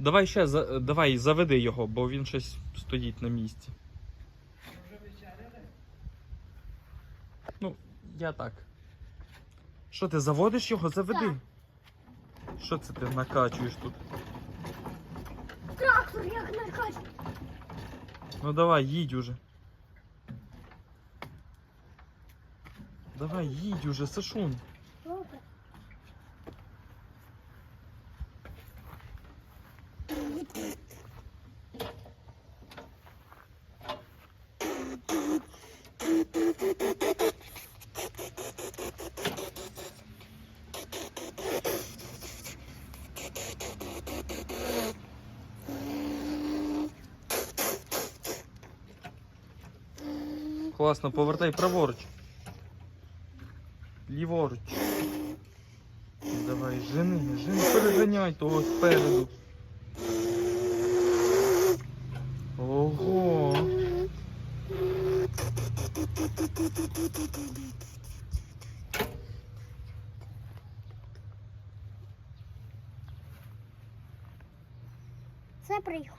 Давай ще давай заведи його, бо він щось стоїть на місці. Ну, я так. Що ти заводиш його? Заведи. Так. Що це ти накачуєш тут? Трактор як накачує. Ну давай, їдь уже. Давай, їдь уже, Сашун. Класно, повертай праворуч. Ліворуч. Давай, жени, жени, переганяй того спереду. Ого. Все приїхав.